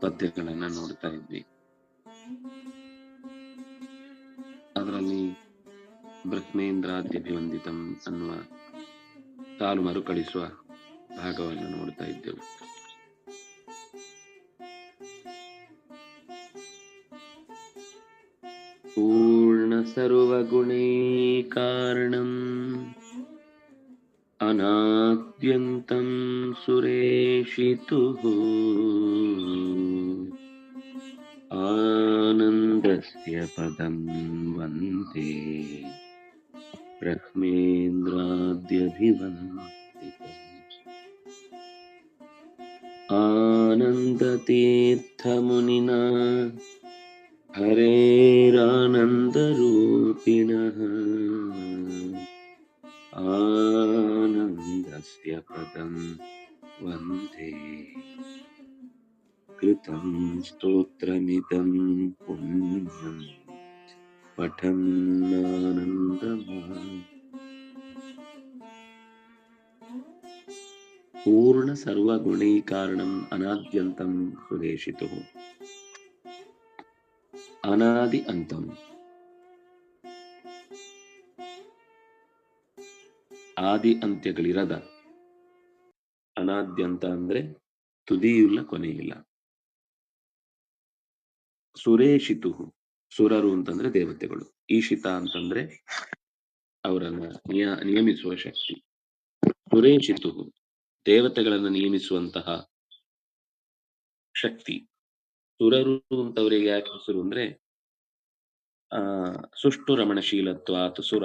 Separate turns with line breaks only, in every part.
ಪದ್ಯಗಳನ್ನ ನೋಡ್ತಾ ಇದ್ವಿ. ಅದರಲ್ಲಿ ಬ್ರಹ್ಮೇಂದ್ರಾದ್ಯಭಿವಂದಿತಂ ಅನ್ನುವ ಸಾಲು ಮರುಕಳಿಸುವ ಭಾಗವನ್ನು ನೋಡ್ತಾ ಇದ್ದೆವು. ಪೂರ್ಣ नात्यन्तं सुरेशितुः। आनन्दस्य पदं वन्दे ब्रह्मेन्द्राद्यभिवन्दितम् आनन्दतीर्थमुनिना हरेरानन्दरूपिणः। आ न्यस्तपदं वन्दे कृतं स्तोत्रमिदं पुण्यं पठन्नानन्दमा పూర్ణ సర్వగుణీకారణం అనాద్యంతం సుదేశితు అనాది అంతం ಆದಿ ಅಂತ್ಯಗಳಿರದ ಅನಾದ್ಯಂತ ಅಂದ್ರೆ ತುದಿಯುಲ್ಲ ಕೊನೆಯಿಲ್ಲ. ಸುರೇಶಿತು ಸುರರು ಅಂತಂದ್ರೆ ದೇವತೆಗಳು. ಈಶಿತ ಅಂತಂದ್ರೆ ಅವರನ್ನ ನಿಯ, ನಿಯಮಿಸುವ ಶಕ್ತಿ. ಸುರೇಶಿತು ದೇವತೆಗಳನ್ನು ನಿಯಮಿಸುವಂತಹ ಶಕ್ತಿ. ಸುರರು ಅಂತವರಿಗೆ ಯಾಕೆ ಹೆಸರು ಅಂದ್ರೆ, ಆ ಸುಷ್ಟು ರಮಣಶೀಲತ್ವ ಸುರ.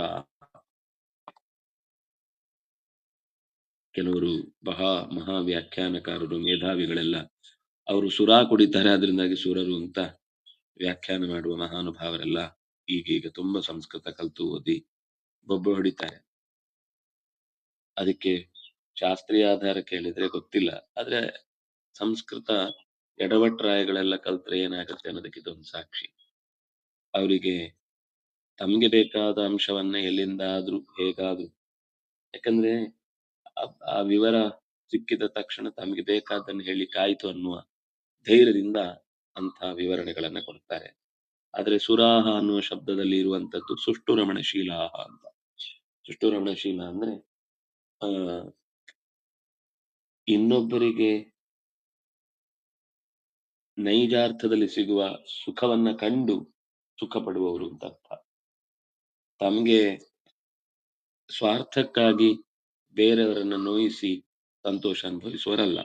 ಕೆಲವರು ಬಹಾ ಮಹಾ ವ್ಯಾಖ್ಯಾನಕಾರರು, ಮೇಧಾವಿಗಳೆಲ್ಲ ಅವರು ಸುರ ಕುಡಿತಾರೆ. ಅದರಿಂದಾಗಿ ಸುರರು ಅಂತ ವ್ಯಾಖ್ಯಾನ ಮಾಡುವ ಮಹಾನುಭಾವರೆಲ್ಲ ಈಗೀಗ ತುಂಬಾ ಸಂಸ್ಕೃತ ಕಲ್ತು ಓದಿ ಬೊಬ್ಬೆ ಹೊಡಿತಾರೆ. ಅದಕ್ಕೆ ಶಾಸ್ತ್ರೀಯ ಆಧಾರ ಕೇಳಿದ್ರೆ ಗೊತ್ತಿಲ್ಲ. ಆದ್ರೆ ಸಂಸ್ಕೃತ ಎಡವಟ್ರಾಯಗಳೆಲ್ಲ ಕಲ್ತ್ರೆ ಏನಾಗುತ್ತೆ ಅನ್ನೋದಕ್ಕೆ ಇದೊಂದು ಸಾಕ್ಷಿ. ಅವರಿಗೆ ತಮ್ಗೆ ಬೇಕಾದ ಅಂಶವನ್ನ ಎಲ್ಲಿಂದಾದ್ರೂ ಹೇಗಾದ್ರೂ. ಯಾಕಂದ್ರೆ ಆ- ವಿವರ ಸಿಕ್ಕಿದ ತಕ್ಷಣ ತಮಗೆ ಹೇಳಿ ಕಾಯ್ತು ಅನ್ನುವ ಧೈರ್ಯದಿಂದ ಅಂತಹ ವಿವರಣೆಗಳನ್ನ ಕೊಡ್ತಾರೆ. ಆದ್ರೆ ಸುರಾಹ ಅನ್ನುವ ಶಬ್ದದಲ್ಲಿ ಇರುವಂತದ್ದು ಸುಷ್ಟು ರಮಣಶೀಲಾಹ ಅಂತ. ಸುಷ್ಟು ರಮಣಶೀಲ ಅಂದ್ರೆ, ಆ, ಇನ್ನೊಬ್ಬರಿಗೆ ನೈಜಾರ್ಥದಲ್ಲಿ ಸಿಗುವ ಸುಖವನ್ನ ಕಂಡು ಸುಖ ಪಡುವವರು ಅಂತ ಅರ್ಥ. ತಮ್ಗೆ ಸ್ವಾರ್ಥಕ್ಕಾಗಿ ಬೇರೆಯವರನ್ನ ನೋಯಿಸಿ ಸಂತೋಷ ಅನುಭವಿಸುವರಲ್ಲ.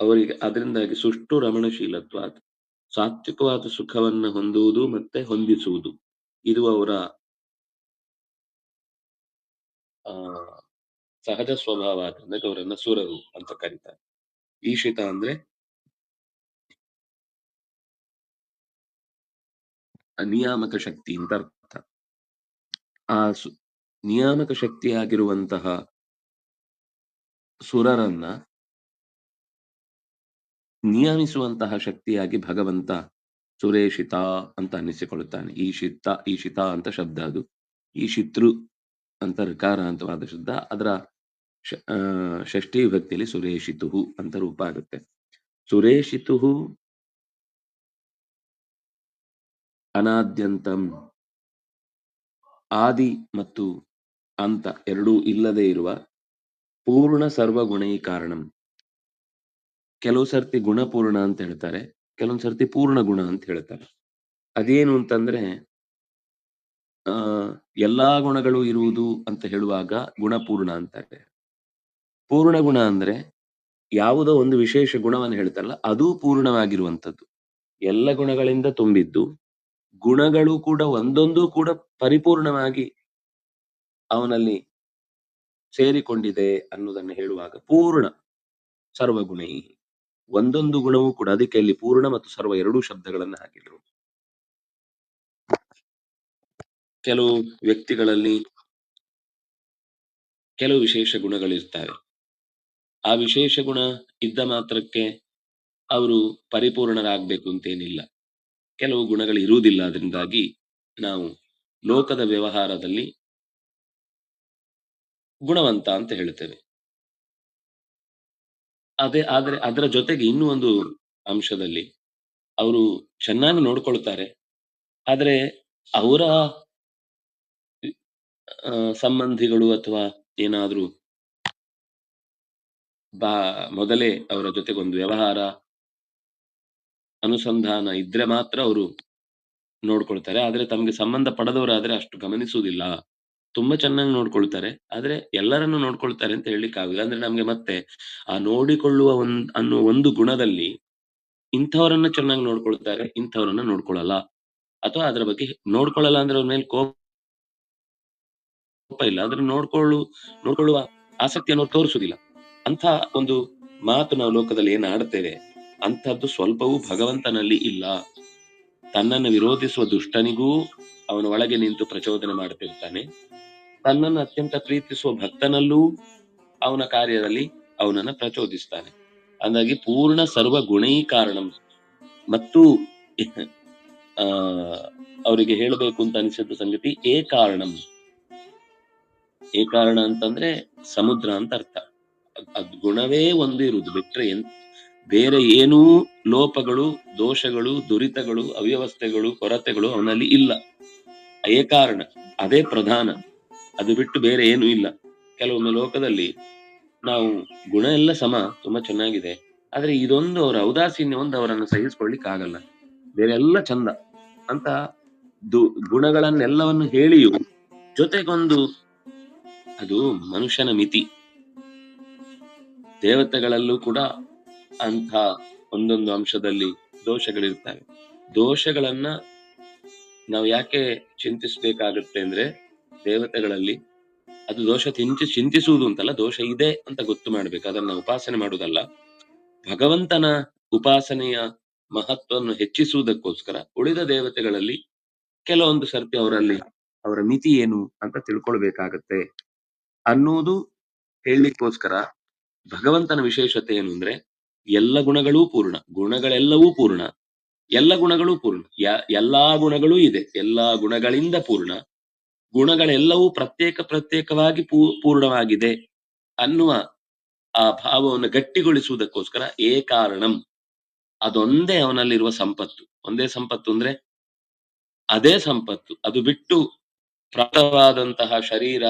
ಅವರಿಗೆ ಅದರಿಂದಾಗಿ ಸುಷ್ಟು ರಮಣಶೀಲತ್ವ ಸಾತ್ವಿಕವಾದ ಸುಖವನ್ನ ಹೊಂದುವುದು ಮತ್ತೆ ಹೊಂದಿಸುವುದು. ಇದು ಅವರ ಆ, ಸಹಜ ಸ್ವಭಾವ ಆದ್ರಿಂದ ಅವರನ್ನ ಸುರರು ಅಂತ ಕರೀತಾರೆ. ಈಶಿತ ಅಂದ್ರೆ ನಿಯಾಮಕ ಶಕ್ತಿ ಅಂತ ಅರ್ಥ. ಆ ನಿಯಾಮಕ ಶಕ್ತಿಯಾಗಿರುವಂತಹ ಸುರರನ್ನ ನಿಯಮಿಸುವಂತಹ ಶಕ್ತಿಯಾಗಿ ಭಗವಂತ ಸುರೇಶಿತ ಅಂತ ಅನ್ನಿಸಿಕೊಳ್ಳುತ್ತಾನೆ. ಈಶಿತ ಈಶಿತ ಅಂತ ಶಬ್ದ ಅದು. ಈ ಶಿತೃ ಅಂತ ಋಕಾರ ಅಂತವಾದ ಶಬ್ದ ಅದರ ಷಷ್ಠಿ ವಿಭಕ್ತಿಯಲ್ಲಿ ಸುರೇಶಿತು ಅಂತ ರೂಪ ಆಗುತ್ತೆ. ಸುರೇಶಿತು ಅನಾದ್ಯಂತಂ ಆದಿ ಮತ್ತು ಅಂತ ಎರಡೂ ಇಲ್ಲದೆ ಇರುವ ಪೂರ್ಣ ಸರ್ವಗುಣೈ ಕಾರಣಂ. ಕೆಲವು ಸರ್ತಿ ಗುಣಪೂರ್ಣ ಅಂತ ಹೇಳ್ತಾರೆ ಕೆಲವೊಂದು ಸರ್ತಿ ಪೂರ್ಣ ಗುಣ ಅಂತ ಹೇಳ್ತಾರೆ. ಅದೇನು ಅಂತಂದ್ರೆ, ಆ, ಎಲ್ಲಾ ಗುಣಗಳು ಇರುವುದು ಅಂತ ಹೇಳುವಾಗ ಗುಣಪೂರ್ಣ ಅಂತಾರೆ. ಪೂರ್ಣ ಗುಣ ಅಂದ್ರೆ ಯಾವುದೋ ಒಂದು ವಿಶೇಷ ಗುಣವನ್ನು ಹೇಳ್ತಾರಲ್ಲ, ಅದು ಪೂರ್ಣವಾಗಿರುವಂತದ್ದು ಎಲ್ಲ ಗುಣಗಳಿಂದ ತುಂಬಿದ್ದು, ಗುಣಗಳು ಕೂಡ ಒಂದೊಂದು ಕೂಡ ಪರಿಪೂರ್ಣವಾಗಿ ಅವನಲ್ಲಿ ಸೇರಿಕೊಂಡಿದೆ ಅನ್ನೋದನ್ನು ಹೇಳುವಾಗ ಪೂರ್ಣ ಸರ್ವಗುಣೈ. ಒಂದೊಂದು ಗುಣವೂ ಕೂಡ ಅದಕ್ಕೆ ಇಲ್ಲಿ ಪೂರ್ಣ ಮತ್ತು ಸರ್ವ ಎರಡೂ ಶಬ್ದಗಳನ್ನು ಹಾಕಿದ್ರು. ಕೆಲವು ವ್ಯಕ್ತಿಗಳಲ್ಲಿ ಕೆಲವು ವಿಶೇಷ ಗುಣಗಳಿರ್ತವೆ ಆ ವಿಶೇಷ ಗುಣ ಇದ್ದ ಮಾತ್ರಕ್ಕೆ ಅವರು ಪರಿಪೂರ್ಣರಾಗಬೇಕು ಅಂತೇನಿಲ್ಲ. ಕೆಲವು ಗುಣಗಳು ಇರುವುದಿಲ್ಲ ಅದರಿಂದಾಗಿ ನಾವು ಲೋಕದ ವ್ಯವಹಾರದಲ್ಲಿ ಗುಣವಂತ ಅಂತ ಹೇಳ್ತೇವೆ ಅದೇ, ಆದ್ರೆ ಅದರ ಜೊತೆಗೆ ಇನ್ನೂ ಒಂದು ಅಂಶದಲ್ಲಿ ಅವರು ಚೆನ್ನಾಗಿ ನೋಡ್ಕೊಳ್ತಾರೆ. ಆದ್ರೆ ಅವರ ಸಂಬಂಧಿಗಳು ಅಥವಾ ಏನಾದ್ರೂ ಬಾ, ಮೊದಲೇ ಅವರ ಜೊತೆಗೊಂದು ವ್ಯವಹಾರ ಅನುಸಂಧಾನ ಇದ್ರೆ ಮಾತ್ರ ಅವರು ನೋಡ್ಕೊಳ್ತಾರೆ. ಆದ್ರೆ ತಮಗೆ ಸಂಬಂಧ ಪಡೆದವರಾದ್ರೆ ಅಷ್ಟು ಗಮನಿಸುವುದಿಲ್ಲ. ತುಂಬಾ ಚೆನ್ನಾಗಿ ನೋಡ್ಕೊಳ್ತಾರೆ. ಆದ್ರೆ ಎಲ್ಲರನ್ನು ನೋಡ್ಕೊಳ್ತಾರೆ ಅಂತ ಹೇಳಲಿಕ್ಕೆ ಆಗುದಿಲ್ಲ. ಅಂದ್ರೆ ನಮ್ಗೆ ಮತ್ತೆ ಆ ನೋಡಿಕೊಳ್ಳುವ ಒಂದ್ ಅನ್ನೋ ಒಂದು ಗುಣದಲ್ಲಿ ಇಂಥವರನ್ನ ಚೆನ್ನಾಗಿ ನೋಡ್ಕೊಳ್ತಾರೆ, ಇಂಥವರನ್ನ ನೋಡ್ಕೊಳ್ಳಲ್ಲ ಅಥವಾ ಅದ್ರ ಬಗ್ಗೆ ನೋಡ್ಕೊಳ್ಳಲ್ಲ ಅಂದ್ರೆ ಅವ್ರ ಮೇಲೆ ಕೋಪ ಇಲ್ಲ. ಆದ್ರೆ ನೋಡ್ಕೊಳ್ಳು ನೋಡ್ಕೊಳ್ಳುವ ಆಸಕ್ತಿಯನ್ನು ತೋರಿಸುದಿಲ್ಲ. ಅಂತ ಒಂದು ಮಾತು ನಾವು ಲೋಕದಲ್ಲಿ ಏನ್ ಆಡ್ತೇವೆ? ಅಂತದ್ದು ಸ್ವಲ್ಪವೂ ಭಗವಂತನಲ್ಲಿ ಇಲ್ಲ. ತನ್ನನ್ನು ವಿರೋಧಿಸುವ ದುಷ್ಟನಿಗೂ ಅವನ ಒಳಗೆ ನಿಂತು ಪ್ರಚೋದನೆ ಮಾಡುತ್ತಿರ್ತಾನೆ ತನ್ನನ್ನು ಅತ್ಯಂತ ಪ್ರೀತಿಸುವ ಭಕ್ತನಲ್ಲೂ ಅವನ ಕಾರ್ಯದಲ್ಲಿ ಅವನನ್ನ ಪ್ರಚೋದಿಸ್ತಾನೆ. ಅಂದಾಗಿ ಪೂರ್ಣ ಸರ್ವ ಕಾರಣಂ. ಮತ್ತು, ಆ, ಅವರಿಗೆ ಹೇಳಬೇಕು ಅಂತ ಅನಿಸಿದ ಸಂಗತಿ ಏ ಕಾರಣಂ. ಏ ಕಾರಣ ಅಂತಂದ್ರೆ ಸಮುದ್ರ ಅಂತ ಅರ್ಥ. ಅದ್ ಗುಣವೇ ಒಂದು ಇರುವುದು. ಬಿಟ್ರೆ ಬೇರೆ ಏನೂ ಲೋಪಗಳು, ದೋಷಗಳು, ದುರಿತಗಳು, ಅವ್ಯವಸ್ಥೆಗಳು, ಕೊರತೆಗಳು ಅವನಲ್ಲಿ ಇಲ್ಲ. ಏಕಾರಣ ಕಾರಣ, ಅದೇ ಪ್ರಧಾನ. ಅದು ಬಿಟ್ಟು ಬೇರೆ ಏನು ಇಲ್ಲ. ಕೆಲವೊಂದು ಲೋಕದಲ್ಲಿ ನಾವು ಗುಣ ಎಲ್ಲ ಸಮ, ತುಂಬಾ ಚೆನ್ನಾಗಿದೆ. ಆದ್ರೆ ಇದೊಂದು ಅವರ ಔದಾಸೀನ್ಯ, ಒಂದು ಅವರನ್ನು ಸಹಿಸ್ಕೊಳ್ಲಿಕ್ಕೆ ಆಗಲ್ಲ. ಬೇರೆ ಎಲ್ಲ ಚಂದ. ಅಂತ ದು, ಗುಣಗಳನ್ನೆಲ್ಲವನ್ನು ಹೇಳಿಯು, ಜೊತೆಗೊಂದು ಅದು ಮನುಷ್ಯನ ಮಿತಿ. ದೇವತೆಗಳಲ್ಲೂ ಕೂಡ ಅಂಥ ಒಂದೊಂದು ಅಂಶದಲ್ಲಿ ದೋಷಗಳಿರ್ತವೆ ದೋಷಗಳನ್ನ ನಾವು ಯಾಕೆ ಚಿಂತಿಸ್ಬೇಕಾಗತ್ತೆ ಅಂದ್ರೆ ದೇವತೆಗಳಲ್ಲಿ ಅದು ದೋಷ ತಿಂಚಿ ಚಿಂತಿಸುವುದು ಅಂತಲ್ಲ, ದೋಷ ಇದೆ ಅಂತ ಗೊತ್ತು ಮಾಡ್ಬೇಕು. ಅದನ್ನ ಉಪಾಸನೆ ಮಾಡುವುದಲ್ಲ. ಭಗವಂತನ ಉಪಾಸನೆಯ ಮಹತ್ವವನ್ನು ಹೆಚ್ಚಿಸುವುದಕ್ಕೋಸ್ಕರ ಉಳಿದ ದೇವತೆಗಳಲ್ಲಿ ಕೆಲವೊಂದು ಸರ್ತಿ ಅವರಲ್ಲಿ ಅವರ ಮಿತಿ ಏನು ಅಂತ ತಿಳ್ಕೊಳ್ಬೇಕಾಗತ್ತೆ ಅನ್ನುವುದು ಹೇಳಲಿಕ್ಕೋಸ್ಕರ ಭಗವಂತನ ವಿಶೇಷತೆ ಏನು ಅಂದ್ರೆ ಎಲ್ಲ ಗುಣಗಳೂ ಪೂರ್ಣ, ಗುಣಗಳೆಲ್ಲವೂ ಪೂರ್ಣ, ಎಲ್ಲ ಗುಣಗಳೂ ಪೂರ್ಣ ಎಲ್ಲಾ ಗುಣಗಳೂ ಇದೆ, ಎಲ್ಲಾ ಗುಣಗಳಿಂದ ಪೂರ್ಣ, ಗುಣಗಳೆಲ್ಲವೂ ಪ್ರತ್ಯೇಕ ಪ್ರತ್ಯೇಕವಾಗಿ ಪೂ, ಪೂರ್ಣವಾಗಿದೆ ಅನ್ನುವ ಆ ಭಾವವನ್ನು ಗಟ್ಟಿಗೊಳಿಸುವುದಕ್ಕೋಸ್ಕರ ಏ ಕಾರಣಂ, ಅದೊಂದೇ ಅವನಲ್ಲಿರುವ ಸಂಪತ್ತು. ಒಂದೇ ಸಂಪತ್ತು ಅಂದ್ರೆ ಅದೇ ಸಂಪತ್ತು. ಅದು ಬಿಟ್ಟು ಪ್ರಾಪ್ತವಾದಂತಹ ಶರೀರ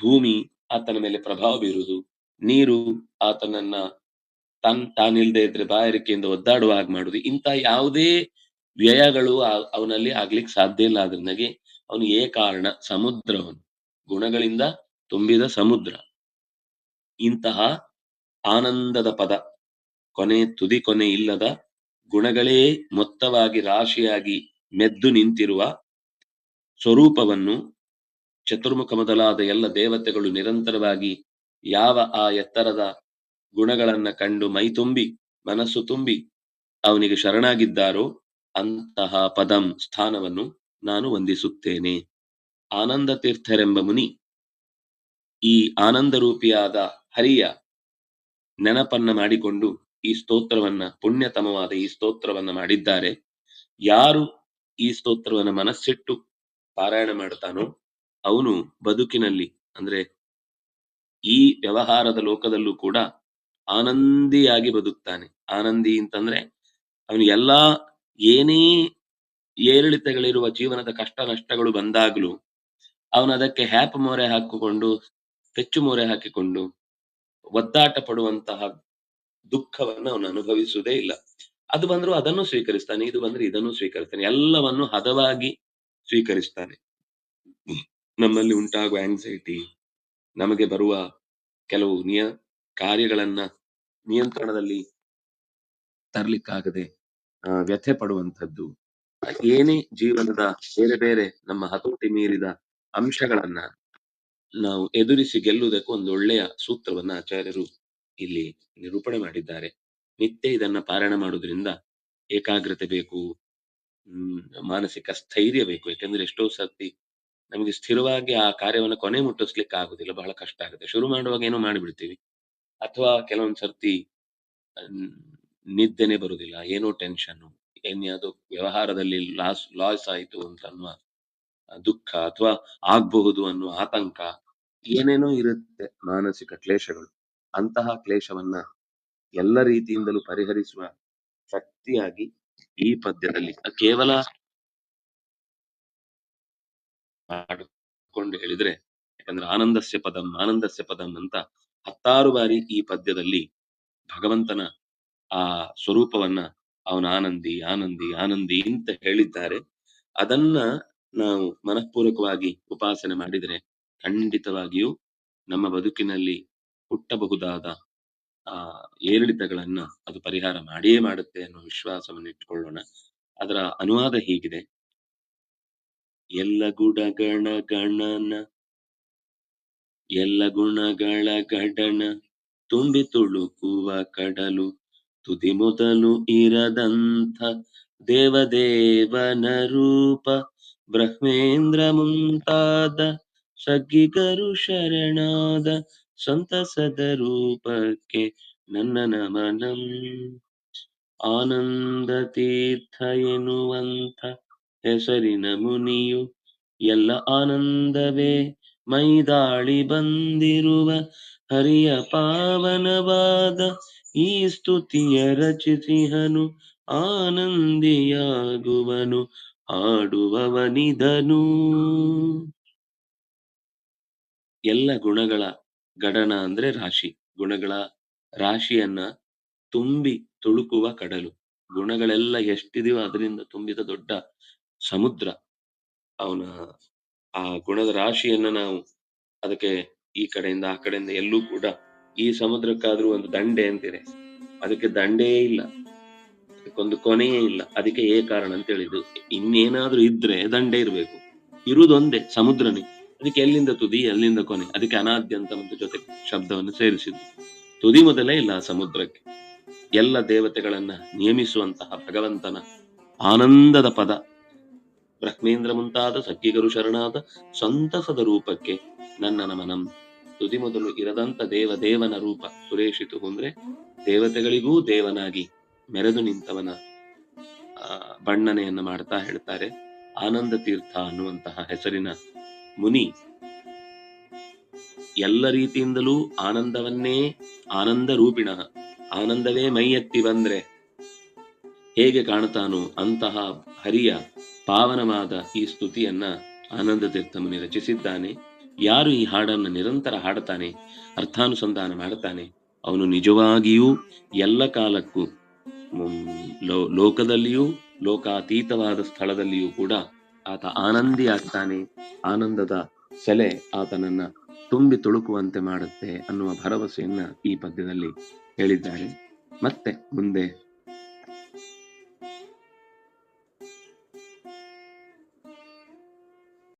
ಭೂಮಿ ಆತನ ಮೇಲೆ ಪ್ರಭಾವ ಬೀರುವುದು. ನೀರು ಆತನನ್ನ ತನ್, ತಾನಿಲ್ದೇ ಇದ್ರೆ ಬಾಯಾರಿಕೆಯಿಂದ ಒದ್ದಾಡುವ ಹಾಗೆ ಮಾಡುದು ಇಂತ ಯಾವುದೇ ವ್ಯಯಗಳು ಅವನಲ್ಲಿ ಆಗ್ಲಿಕ್ಕೆ ಸಾಧ್ಯ ಇಲ್ಲ. ಅದ್ರನಾಗೆ ಅವನು ಏ ಕಾರಣ ಸಮುದ್ರವನು. ಗುಣಗಳಿಂದ ತುಂಬಿದ ಸಮುದ್ರ. ಇಂತಹ ಆನಂದದ ಪದ, ಕೊನೆ ತುದಿ ಕೊನೆ ಇಲ್ಲದ ಗುಣಗಳೇ ಮೊತ್ತವಾಗಿ ರಾಶಿಯಾಗಿ ಮೆದ್ದು ನಿಂತಿರುವ ಸ್ವರೂಪವನ್ನು ಚತುರ್ಮುಖ ಮೊದಲಾದ ಎಲ್ಲ ದೇವತೆಗಳು ನಿರಂತರವಾಗಿ ಯಾವ ಆ ಎತ್ತರದ ಗುಣಗಳನ್ನ ಕಂಡು ಮೈ ತುಂಬಿ, ಮನಸ್ಸು ತುಂಬಿ ಅವನಿಗೆ ಶರಣಾಗಿದ್ದಾರೋ ಅಂತಹ ಪದಂ ಸ್ಥಾನವನ್ನು ನಾನು ವಂದಿಸುತ್ತೇನೆ. ಆನಂದ ತೀರ್ಥರೆಂಬ ಮುನಿ ಈ ಆನಂದ ರೂಪಿಯಾದ ಹರಿಯ ನೆನಪನ್ನ ಮಾಡಿಕೊಂಡು ಈ ಸ್ತೋತ್ರವನ್ನ, ಪುಣ್ಯತಮವಾದ ಈ ಸ್ತೋತ್ರವನ್ನ ಮಾಡಿದ್ದಾರೆ. ಯಾರು ಈ ಸ್ತೋತ್ರವನ್ನ ಮನಸ್ಸಿಟ್ಟು ಪಾರಾಯಣ ಮಾಡ್ತಾನೋ ಅವನು ಬದುಕಿನಲ್ಲಿ, ಅಂದ್ರೆ ಈ ವ್ಯವಹಾರದ ಲೋಕದಲ್ಲೂ ಕೂಡ ಆನಂದಿಯಾಗಿ ಬದುಕ್ತಾನೆ. ಆನಂದಿ ಅಂತಂದ್ರೆ ಅವನು ಎಲ್ಲಾ ಏನೇ ಏರಿಳಿತಗಳಿರುವ ಜೀವನದ ಕಷ್ಟ ನಷ್ಟಗಳು ಬಂದಾಗ್ಲೂ ಅವನು ಅದಕ್ಕೆ ಹ್ಯಾಪ್ ಮೊರೆ ಹಾಕಿಕೊಂಡು, ಹೆಚ್ಚು ಮೊರೆ ಹಾಕಿಕೊಂಡು ಒದ್ದಾಟ ಪಡುವಂತಹ ದುಃಖವನ್ನು ಅವನು ಅನುಭವಿಸುವುದೇ ಇಲ್ಲ. ಅದು ಬಂದ್ರು ಅದನ್ನು ಸ್ವೀಕರಿಸ್ತಾನೆ, ಇದು ಬಂದ್ರೆ ಇದನ್ನು ಸ್ವೀಕರಿಸ್ತಾನೆ, ಎಲ್ಲವನ್ನು ಹದವಾಗಿ ಸ್ವೀಕರಿಸ್ತಾನೆ. ನಮ್ಮಲ್ಲಿ ಉಂಟಾಗುವ ಆಂಗ್ಸೈಟಿ ನಮಗೆ ಬರುವ ಕೆಲವು ನಿಯ, ಕಾರ್ಯಗಳನ್ನ ನಿಯಂತ್ರಣದಲ್ಲಿ ತರಲಿಕ್ಕಾಗದೆ ವ್ಯಥೆ ಪಡುವಂಥದ್ದು ಏನೇ ಜೀವನದ ಬೇರೆ ಬೇರೆ ನಮ್ಮ ಹತೋಟಿ ಮೀರಿದ ಅಂಶಗಳನ್ನ ನಾವು ಎದುರಿಸಿ ಗೆಲ್ಲುವುದಕ್ಕೂ ಒಂದು ಒಳ್ಳೆಯ ಸೂತ್ರವನ್ನ ಆಚಾರ್ಯರು ಇಲ್ಲಿ ನಿರೂಪಣೆ ಮಾಡಿದ್ದಾರೆ. ನಿತ್ಯ ಇದನ್ನ ಪಾರಾಯಣ ಮಾಡುವುದರಿಂದ ಏಕಾಗ್ರತೆ ಬೇಕು ಮಾನಸಿಕ ಸ್ಥೈರ್ಯ ಬೇಕು. ಯಾಕಂದ್ರೆ ಎಷ್ಟೋ ಸರ್ತಿ ನಮಗೆ ಸ್ಥಿರವಾಗಿ ಆ ಕಾರ್ಯವನ್ನ ಕೊನೆ ಮುಟ್ಟಿಸ್ಲಿಕ್ಕೆ ಆಗುದಿಲ್ಲ, ಬಹಳ ಕಷ್ಟ ಆಗುತ್ತೆ. ಶುರು ಮಾಡುವಾಗ ಏನೋ ಮಾಡಿಬಿಡ್ತೀವಿ. ಅಥವಾ ಕೆಲವೊಂದ್ ಸರ್ತಿ ನಿದ್ದೆನೆ ಬರುದಿಲ್ಲ, ಏನೋ ಟೆನ್ಷನ್ ಏನ್ಯಾವುದು ವ್ಯವಹಾರದಲ್ಲಿ ಲಾಸ್ ಲಾಸ್ ಆಯಿತು ಅಂತ ಅನ್ನುವ ದುಃಖ ಅಥವಾ ಆಗ್ಬಹುದು ಅನ್ನುವ ಆತಂಕ, ಏನೇನೋ ಇರುತ್ತೆ ಮಾನಸಿಕ ಕ್ಲೇಶಗಳು. ಅಂತಹ ಕ್ಲೇಶವನ್ನ ಎಲ್ಲ ರೀತಿಯಿಂದಲೂ ಪರಿಹರಿಸುವ ಶಕ್ತಿಯಾಗಿ ಈ ಪದ್ಯದಲ್ಲಿ, ಕೇವಲ ಮಾಡಿಕೊಂಡು ಹೇಳಿದ್ರೆ, ಯಾಕಂದ್ರೆ ಆನಂದಸ್ಯ ಪದಂ ಆನಂದಸ್ಯ ಪದಂ ಅಂತ ಹತ್ತಾರು ಬಾರಿ ಈ ಪದ್ಯದಲ್ಲಿ ಭಗವಂತನ ಆ ಸ್ವರೂಪವನ್ನ ಅವನ ಆನಂದಿ ಆನಂದಿ ಆನಂದಿ ಅಂತ ಹೇಳಿದ್ದಾರೆ. ಅದನ್ನ ನಾವು ಮನಃಪೂರ್ವಕವಾಗಿ ಉಪಾಸನೆ ಮಾಡಿದ್ರೆ ಖಂಡಿತವಾಗಿಯೂ ನಮ್ಮ ಬದುಕಿನಲ್ಲಿ ಹುಟ್ಟಬಹುದಾದ ಆ ಏರಿಳಿತಗಳನ್ನ ಅದು ಪರಿಹಾರ ಮಾಡಿಯೇ ಮಾಡುತ್ತೆ ಅನ್ನೋ ವಿಶ್ವಾಸವನ್ನು ಇಟ್ಕೊಳ್ಳೋಣ ಅದರ ಅನುವಾದ ಹೀಗಿದೆ. ಎಲ್ಲ ಗುಣಗಳ ಗಣನ, ಎಲ್ಲ ಗುಣಗಳ ಗಡನ ತುಂಬಿ ತುಳುಕುವ ಕಡಲು, ತುದಿ ಮೊದಲು ಇರದಂಥ ದೇವದೇವನ ರೂಪ, ಬ್ರಹ್ಮೇಂದ್ರ ಮುಂತಾದ ಸಗ್ಗಿಗರು ಶರಣಾದ ಸಂತಸದ ರೂಪಕ್ಕೆ ನನ್ನ ನಮನಂ. ಆನಂದ ತೀರ್ಥ ಎನ್ನುವಂಥ ಹೆಸರಿನ ಮುನಿಯು ಎಲ್ಲ ಆನಂದವೇ. ಮೈದಾಳಿ ಬಂದಿರುವ ಹರಿಯ ಪಾವನವಾದ ಈ ಸ್ತುತಿಯ ರಚಿಸಿಹನು, ಆನಂದಿಯಾಗುವನು, ಹಾಡುವವನಿದನು. ಎಲ್ಲ ಗುಣಗಳ ಗಡನ ಅಂದ್ರೆ ರಾಶಿ. ಗುಣಗಳ ರಾಶಿಯನ್ನ ತುಂಬಿ ತುಳುಕುವ ಕಡಲು. ಗುಣಗಳೆಲ್ಲ ಎಷ್ಟಿದೆಯೋ ಅದರಿಂದ ತುಂಬಿದ ದೊಡ್ಡ ಸಮುದ್ರ, ಅವನ ಆ ಗುಣದ ರಾಶಿಯನ್ನ ನಾವು ಅದಕ್ಕೆ ಈ ಕಡೆಯಿಂದ ಆ ಕಡೆಯಿಂದ ಎಲ್ಲೂ ಕೂಡ ಈ ಸಮುದ್ರಕ್ಕಾದ್ರೂ ಒಂದು ದಂಡೆ ಅಂತಿದೆ ಅದಕ್ಕೆ ದಂಡೇ ಇಲ್ಲ. ಅದಕ್ಕೊಂದು ಕೊನೆಯೇ ಇಲ್ಲ. ಅದಕ್ಕೆ ಏ ಕಾರಣ ಅಂತ ಹೇಳಿದ್ರು. ಇನ್ನೇನಾದ್ರೂ ಇದ್ರೆ ದಂಡೆ ಇರಬೇಕು. ಇರುವುದೊಂದೇ ಸಮುದ್ರನೇ. ಅದಕ್ಕೆ ಎಲ್ಲಿಂದ ತುದಿ, ಎಲ್ಲಿಂದ ಕೊನೆ? ಅದಕ್ಕೆ ಅನಾದ್ಯಂತ ಮತ್ತು ಜೊತೆ ಶಬ್ದವನ್ನು ಸೇರಿಸಿದ್ದು ತುದಿ ಮೊದಲೇ ಇಲ್ಲ ಸಮುದ್ರಕ್ಕೆ. ಎಲ್ಲ ದೇವತೆಗಳನ್ನ ನಿಯಮಿಸುವಂತಹ ಭಗವಂತನ ಆನಂದದ ಪದ. ಬ್ರಹ್ಮೇಂದ್ರ ಮುಂತಾದ ಸಖಿಗರು ಶರಣಾದ ಸಂತಸದ ರೂಪಕ್ಕೆ ನನ್ನ ನಮನಂ. ತುದಿ ಮೊದಲು ಇರದಂತ ದೇವ ದೇವನ ರೂಪ ಸುರೇಶಿತು ಅಂದ್ರೆ ದೇವತೆಗಳಿಗೂ ದೇವನಾಗಿ ಮೆರೆದು ನಿಂತವನ ಬಣ್ಣನೆಯನ್ನು ಮಾಡ್ತಾ ಹೇಳ್ತಾರೆ. ಆನಂದ ತೀರ್ಥ ಅನ್ನುವಂತಹ ಹೆಸರಿನ ಮುನಿ. ಎಲ್ಲ ರೀತಿಯಿಂದಲೂ ಆನಂದವನ್ನೇ ಆನಂದ ರೂಪಿಣ, ಆನಂದವೇ ಮೈ ಬಂದ್ರೆ ಹೇಗೆ ಕಾಣ್ತಾನೋ ಅಂತಹ ಹರಿಯ ಪಾವನವಾದ ಈ ಸ್ತುತಿಯನ್ನ ಆನಂದ ತೀರ್ಥಮುನಿ ರಚಿಸಿದ್ದಾನೆ. ಯಾರು ಈ ಹಾಡನ್ನ ನಿರಂತರ ಹಾಡ್ತಾನೆ ಅರ್ಥಾನುಸಂಧಾನ ಮಾಡುತ್ತಾನೆ, ಅವನು ನಿಜವಾಗಿಯೂ ಎಲ್ಲ ಕಾಲಕ್ಕೂ ಲೋಕದಲ್ಲಿಯೂ, ಲೋಕಾತೀತವಾದ ಸ್ಥಳದಲ್ಲಿಯೂ ಕೂಡ ಆತ ಆನಂದಿ ಆಗ್ತಾನೆ, ಆನಂದದ ಸೆಲೆ ಆತನನ್ನ ತುಂಬಿ ತುಳುಕುವಂತೆ ಮಾಡುತ್ತೆ ಅನ್ನುವ ಭರವಸೆಯನ್ನ ಈ ಪದ್ಯದಲ್ಲಿ ಹೇಳಿದ್ದಾರೆ. ಮತ್ತೆ ಮುಂದೆ